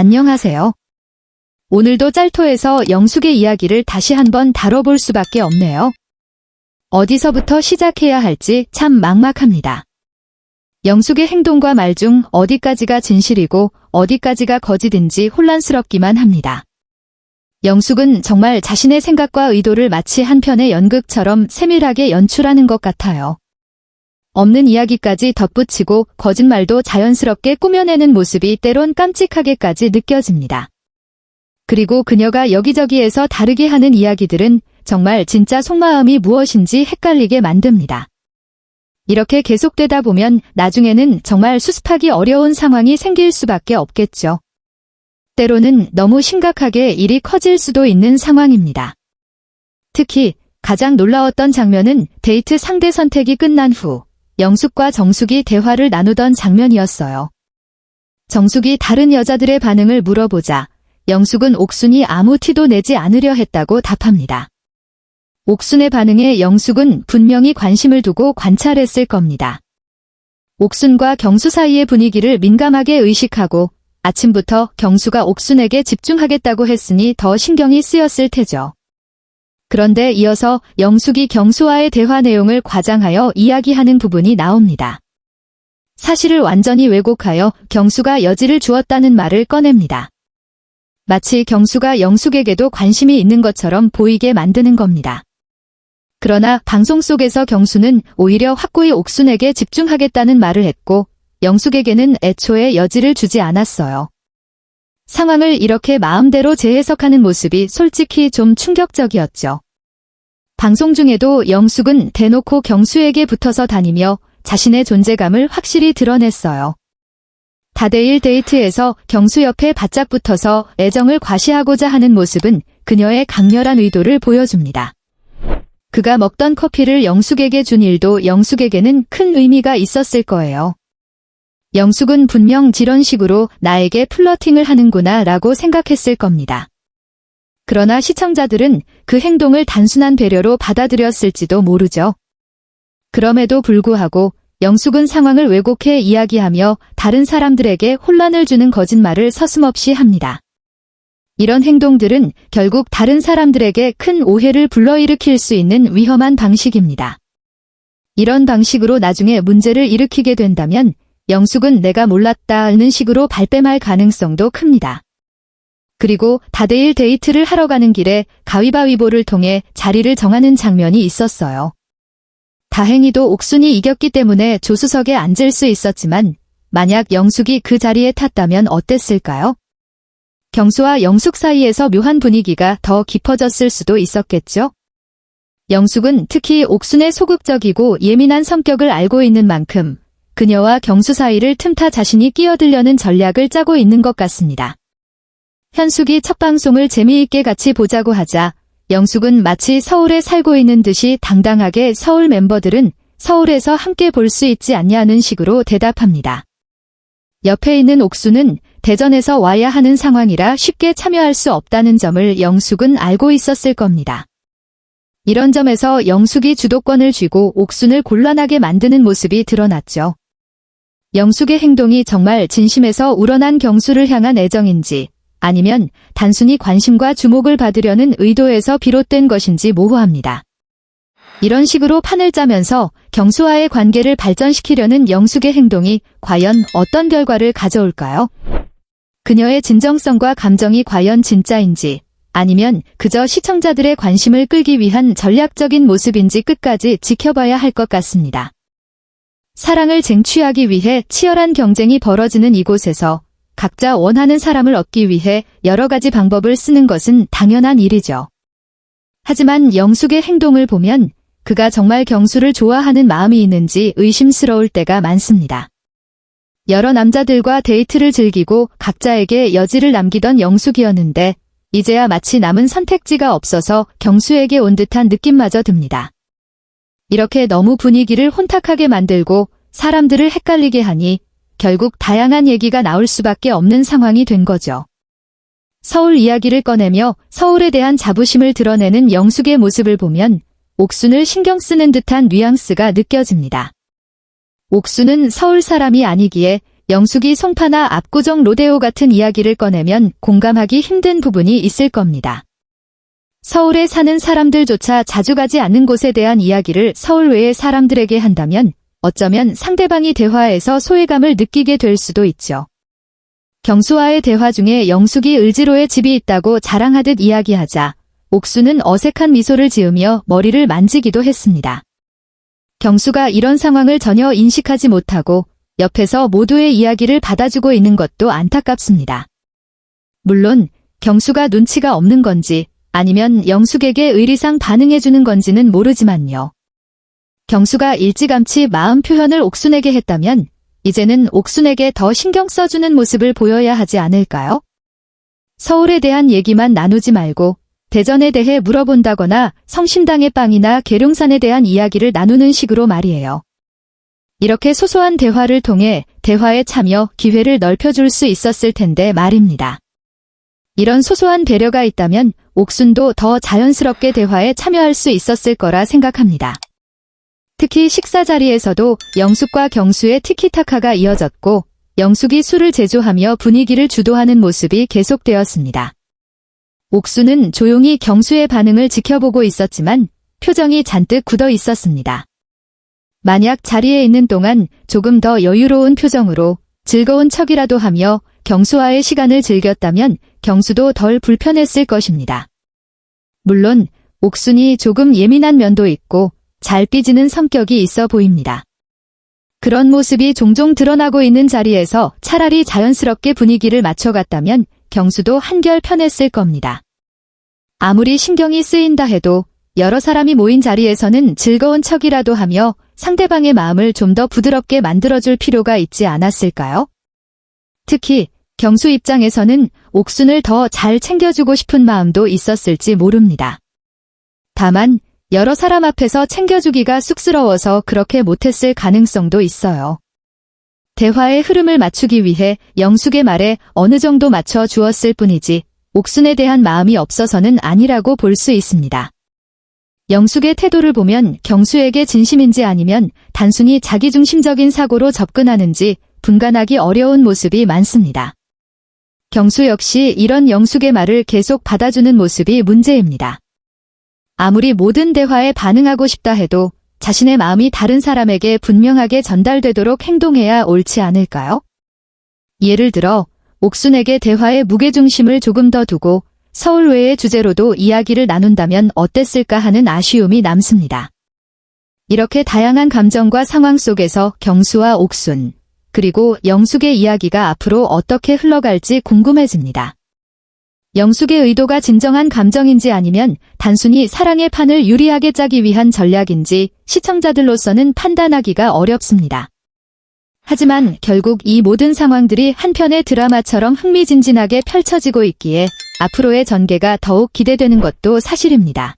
안녕하세요. 오늘도 짤토에서 영숙의 이야기를 다시 한번 다뤄볼 수밖에 없네요. 어디서부터 시작해야 할지 참 막막합니다. 영숙의 행동과 말 중 어디까지가 진실이고 어디까지가 거짓인지 혼란스럽기만 합니다. 영숙은 정말 자신의 생각과 의도를 마치 한 편의 연극처럼 세밀하게 연출하는 것 같아요. 없는 이야기까지 덧붙이고 거짓말도 자연스럽게 꾸며내는 모습이 때론 깜찍하게까지 느껴집니다. 그리고 그녀가 여기저기에서 다르게 하는 이야기들은 정말 진짜 속마음이 무엇인지 헷갈리게 만듭니다. 이렇게 계속되다 보면 나중에는 정말 수습하기 어려운 상황이 생길 수밖에 없겠죠. 때로는 너무 심각하게 일이 커질 수도 있는 상황입니다. 특히 가장 놀라웠던 장면은 데이트 상대 선택이 끝난 후 영숙과 정숙이 대화를 나누던 장면이었어요. 정숙이 다른 여자들의 반응을 물어보자 영숙은 옥순이 아무 티도 내지 않으려 했다고 답합니다. 옥순의 반응에 영숙은 분명히 관심을 두고 관찰했을 겁니다. 옥순과 경수 사이의 분위기를 민감하게 의식하고 아침부터 경수가 옥순에게 집중하겠다고 했으니 더 신경이 쓰였을 테죠. 그런데 이어서 영숙이 경수와의 대화 내용을 과장하여 이야기하는 부분이 나옵니다. 사실을 완전히 왜곡하여 경수가 여지를 주었다는 말을 꺼냅니다. 마치 경수가 영숙에게도 관심이 있는 것처럼 보이게 만드는 겁니다. 그러나 방송 속에서 경수는 오히려 확고히 옥순에게 집중하겠다는 말을 했고 영숙에게는 애초에 여지를 주지 않았어요. 상황을 이렇게 마음대로 재해석하는 모습이 솔직히 좀 충격적이었죠. 방송 중에도 영숙은 대놓고 경수에게 붙어서 다니며 자신의 존재감을 확실히 드러냈어요. 다대일 데이트에서 경수 옆에 바짝 붙어서 애정을 과시하고자 하는 모습은 그녀의 강렬한 의도를 보여줍니다. 그가 먹던 커피를 영숙에게 준 일도 영숙에게는 큰 의미가 있었을 거예요. 영숙은 분명 이런 식으로 나에게 플러팅을 하는구나 라고 생각했을 겁니다. 그러나 시청자들은 그 행동을 단순한 배려로 받아들였을지도 모르죠. 그럼에도 불구하고 영숙은 상황을 왜곡해 이야기하며 다른 사람들에게 혼란을 주는 거짓말을 서슴없이 합니다. 이런 행동들은 결국 다른 사람들에게 큰 오해를 불러일으킬 수 있는 위험한 방식입니다. 이런 방식으로 나중에 문제를 일으키게 된다면 영숙은 내가 몰랐다는 식으로 발뺌할 가능성도 큽니다. 그리고 다대일 데이트를 하러 가는 길에 가위바위보를 통해 자리를 정하는 장면이 있었어요. 다행히도 옥순이 이겼기 때문에 조수석에 앉을 수 있었지만 만약 영숙이 그 자리에 탔다면 어땠을까요? 경수와 영숙 사이에서 묘한 분위기가 더 깊어졌을 수도 있었겠죠? 영숙은 특히 옥순의 소극적이고 예민한 성격을 알고 있는 만큼 그녀와 경수 사이를 틈타 자신이 끼어들려는 전략을 짜고 있는 것 같습니다. 현숙이 첫 방송을 재미있게 같이 보자고 하자 영숙은 마치 서울에 살고 있는 듯이 당당하게 서울 멤버들은 서울에서 함께 볼 수 있지 않냐는 식으로 대답합니다. 옆에 있는 옥수는 대전에서 와야 하는 상황이라 쉽게 참여할 수 없다는 점을 영숙은 알고 있었을 겁니다. 이런 점에서 영숙이 주도권을 쥐고 옥순을 곤란하게 만드는 모습이 드러났죠. 영숙의 행동이 정말 진심에서 우러난 경수를 향한 애정인지 아니면 단순히 관심과 주목을 받으려는 의도에서 비롯된 것인지 모호합니다. 이런 식으로 판을 짜면서 경수와의 관계를 발전시키려는 영숙의 행동이 과연 어떤 결과를 가져올까요? 그녀의 진정성과 감정이 과연 진짜인지 아니면 그저 시청자들의 관심을 끌기 위한 전략적인 모습인지 끝까지 지켜봐야 할 것 같습니다. 사랑을 쟁취하기 위해 치열한 경쟁이 벌어지는 이곳에서 각자 원하는 사람을 얻기 위해 여러 가지 방법을 쓰는 것은 당연한 일이죠. 하지만 영숙의 행동을 보면 그가 정말 경수를 좋아하는 마음이 있는지 의심스러울 때가 많습니다. 여러 남자들과 데이트를 즐기고 각자에게 여지를 남기던 영숙이었는데 이제야 마치 남은 선택지가 없어서 경수에게 온 듯한 느낌마저 듭니다. 이렇게 너무 분위기를 혼탁하게 만들고 사람들을 헷갈리게 하니 결국 다양한 얘기가 나올 수밖에 없는 상황이 된 거죠. 서울 이야기를 꺼내며 서울에 대한 자부심을 드러내는 영숙의 모습을 보면 옥순을 신경 쓰는 듯한 뉘앙스가 느껴집니다. 옥순은 서울 사람이 아니기에 영숙이 송파나 압구정 로데오 같은 이야기를 꺼내면 공감하기 힘든 부분이 있을 겁니다. 서울에 사는 사람들조차 자주 가지 않는 곳에 대한 이야기를 서울 외의 사람들에게 한다면 어쩌면 상대방이 대화에서 소외감을 느끼게 될 수도 있죠. 경수와의 대화 중에 영숙이 을지로에 집이 있다고 자랑하듯 이야기하자 옥수는 어색한 미소를 지으며 머리를 만지기도 했습니다. 경수가 이런 상황을 전혀 인식하지 못하고 옆에서 모두의 이야기를 받아주고 있는 것도 안타깝습니다. 물론 경수가 눈치가 없는 건지 아니면 영숙에게 의리상 반응해주는 건지는 모르지만요. 경수가 일찌감치 마음 표현을 옥순에게 했다면 이제는 옥순에게 더 신경 써주는 모습을 보여야 하지 않을까요? 서울에 대한 얘기만 나누지 말고 대전에 대해 물어본다거나 성심당의 빵이나 계룡산에 대한 이야기를 나누는 식으로 말이에요. 이렇게 소소한 대화를 통해 대화에 참여 기회를 넓혀줄 수 있었을 텐데 말입니다. 이런 소소한 배려가 있다면 옥순도 더 자연스럽게 대화에 참여할 수 있었을 거라 생각합니다. 특히 식사 자리에서도 영숙과 경수의 티키타카가 이어졌고 영숙이 술을 제조하며 분위기를 주도하는 모습이 계속되었습니다. 옥수는 조용히 경수의 반응을 지켜보고 있었지만 표정이 잔뜩 굳어 있었습니다. 만약 자리에 있는 동안 조금 더 여유로운 표정으로 즐거운 척이라도 하며 경수와의 시간을 즐겼다면 경수도 덜 불편했을 것입니다. 물론 옥순이 조금 예민한 면도 있고 잘 삐지는 성격이 있어 보입니다. 그런 모습이 종종 드러나고 있는 자리에서 차라리 자연스럽게 분위기를 맞춰갔다면 경수도 한결 편했을 겁니다. 아무리 신경이 쓰인다 해도 여러 사람이 모인 자리에서는 즐거운 척이라도 하며 상대방의 마음을 좀 더 부드럽게 만들어줄 필요가 있지 않았을까요? 특히 경수 입장에서는 옥순을 더 잘 챙겨주고 싶은 마음도 있었을지 모릅니다. 다만 여러 사람 앞에서 챙겨주기가 쑥스러워서 그렇게 못했을 가능성도 있어요. 대화의 흐름을 맞추기 위해 영숙의 말에 어느 정도 맞춰 주었을 뿐이지 옥순에 대한 마음이 없어서는 아니라고 볼 수 있습니다. 영숙의 태도를 보면 경수에게 진심인지 아니면 단순히 자기중심적인 사고로 접근하는지 분간하기 어려운 모습이 많습니다. 경수 역시 이런 영숙의 말을 계속 받아주는 모습이 문제입니다. 아무리 모든 대화에 반응하고 싶다 해도 자신의 마음이 다른 사람에게 분명하게 전달되도록 행동해야 옳지 않을까요? 예를 들어, 옥순에게 대화의 무게중심을 조금 더 두고 서울 외의 주제로도 이야기를 나눈다면 어땠을까 하는 아쉬움이 남습니다. 이렇게 다양한 감정과 상황 속에서 경수와 옥순, 그리고 영숙의 이야기가 앞으로 어떻게 흘러갈지 궁금해집니다. 영숙의 의도가 진정한 감정인지 아니면 단순히 사랑의 판을 유리하게 짜기 위한 전략인지 시청자들로서는 판단하기가 어렵습니다. 하지만 결국 이 모든 상황들이 한편의 드라마처럼 흥미진진하게 펼쳐지고 있기에 앞으로의 전개가 더욱 기대되는 것도 사실입니다.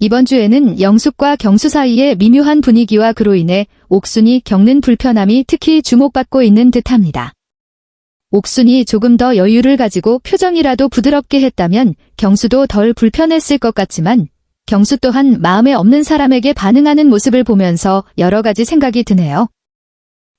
이번 주에는 영숙과 경수 사이의 미묘한 분위기와 그로 인해 옥순이 겪는 불편함이 특히 주목받고 있는 듯합니다. 옥순이 조금 더 여유를 가지고 표정이라도 부드럽게 했다면 경수도 덜 불편했을 것 같지만 경수 또한 마음에 없는 사람에게 반응하는 모습을 보면서 여러 가지 생각이 드네요.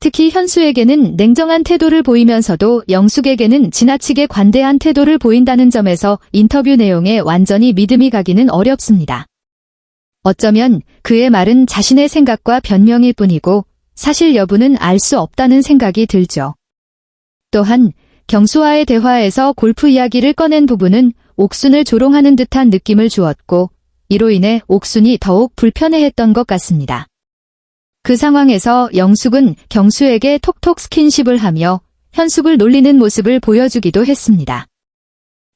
특히 현수에게는 냉정한 태도를 보이면서도 영숙에게는 지나치게 관대한 태도를 보인다는 점에서 인터뷰 내용에 완전히 믿음이 가기는 어렵습니다. 어쩌면 그의 말은 자신의 생각과 변명일 뿐이고 사실 여부는 알 수 없다는 생각이 들죠. 또한 경수와의 대화에서 골프 이야기를 꺼낸 부분은 옥순을 조롱하는 듯한 느낌을 주었고 이로 인해 옥순이 더욱 불편해했던 것 같습니다. 그 상황에서 영숙은 경수에게 톡톡 스킨십을 하며 현숙을 놀리는 모습을 보여주기도 했습니다.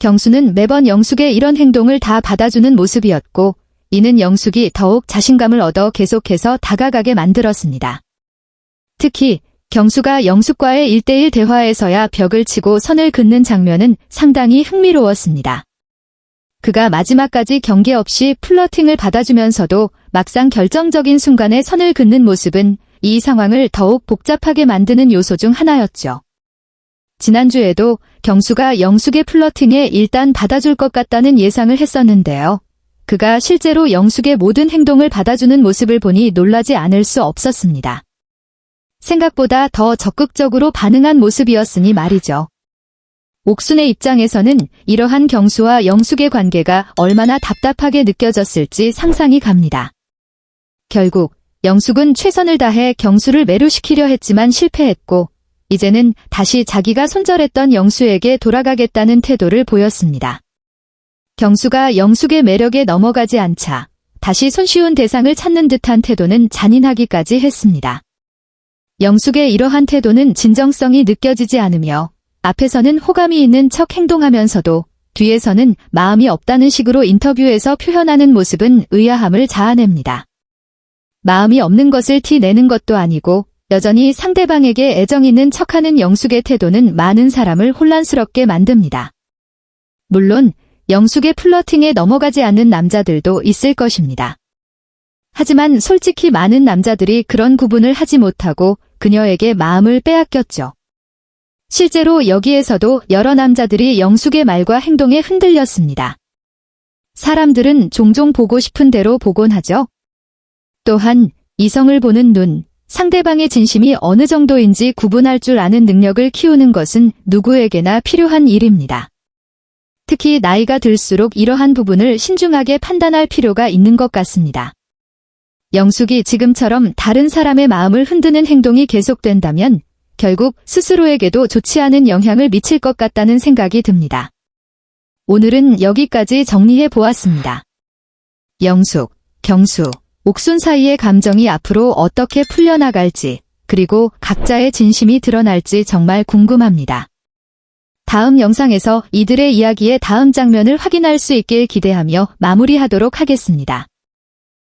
경수는 매번 영숙의 이런 행동을 다 받아주는 모습이었고 이는 영숙이 더욱 자신감을 얻어 계속해서 다가가게 만들었습니다. 특히 경수가 영숙과의 일대일 대화에서야 벽을 치고 선을 긋는 장면은 상당히 흥미로웠습니다. 그가 마지막까지 경계 없이 플러팅을 받아주면서도 막상 결정적인 순간에 선을 긋는 모습은 이 상황을 더욱 복잡하게 만드는 요소 중 하나였죠. 지난주에도 경수가 영숙의 플러팅에 일단 받아줄 것 같다는 예상을 했었는데요. 그가 실제로 영숙의 모든 행동을 받아주는 모습을 보니 놀라지 않을 수 없었습니다. 생각보다 더 적극적으로 반응한 모습이었으니 말이죠. 옥순의 입장에서는 이러한 경수와 영숙의 관계가 얼마나 답답하게 느껴졌을지 상상이 갑니다. 결국 영숙은 최선을 다해 경수를 매료시키려 했지만 실패했고 이제는 다시 자기가 손절했던 영수에게 돌아가겠다는 태도를 보였습니다. 경수가 영숙의 매력에 넘어가지 않자 다시 손쉬운 대상을 찾는 듯한 태도는 잔인하기까지 했습니다. 영숙의 이러한 태도는 진정성이 느껴지지 않으며 앞에서는 호감이 있는 척 행동하면서도 뒤에서는 마음이 없다는 식으로 인터뷰에서 표현하는 모습은 의아함을 자아냅니다. 마음이 없는 것을 티 내는 것도 아니고 여전히 상대방에게 애정 있는 척하는 영숙의 태도는 많은 사람을 혼란스럽게 만듭니다. 물론 영숙의 플러팅에 넘어가지 않는 남자들도 있을 것입니다. 하지만 솔직히 많은 남자들이 그런 구분을 하지 못하고 그녀에게 마음을 빼앗겼죠. 실제로 여기에서도 여러 남자들이 영숙의 말과 행동에 흔들렸습니다. 사람들은 종종 보고 싶은 대로 보곤 하죠. 또한 이성을 보는 눈, 상대방의 진심이 어느 정도인지 구분할 줄 아는 능력을 키우는 것은 누구에게나 필요한 일입니다. 특히 나이가 들수록 이러한 부분을 신중하게 판단할 필요가 있는 것 같습니다. 영숙이 지금처럼 다른 사람의 마음을 흔드는 행동이 계속된다면 결국 스스로에게도 좋지 않은 영향을 미칠 것 같다는 생각이 듭니다. 오늘은 여기까지 정리해 보았습니다. 영숙, 경수, 옥순 사이의 감정이 앞으로 어떻게 풀려나갈지, 그리고 각자의 진심이 드러날지 정말 궁금합니다. 다음 영상에서 이들의 이야기의 다음 장면을 확인할 수 있길 기대하며 마무리하도록 하겠습니다.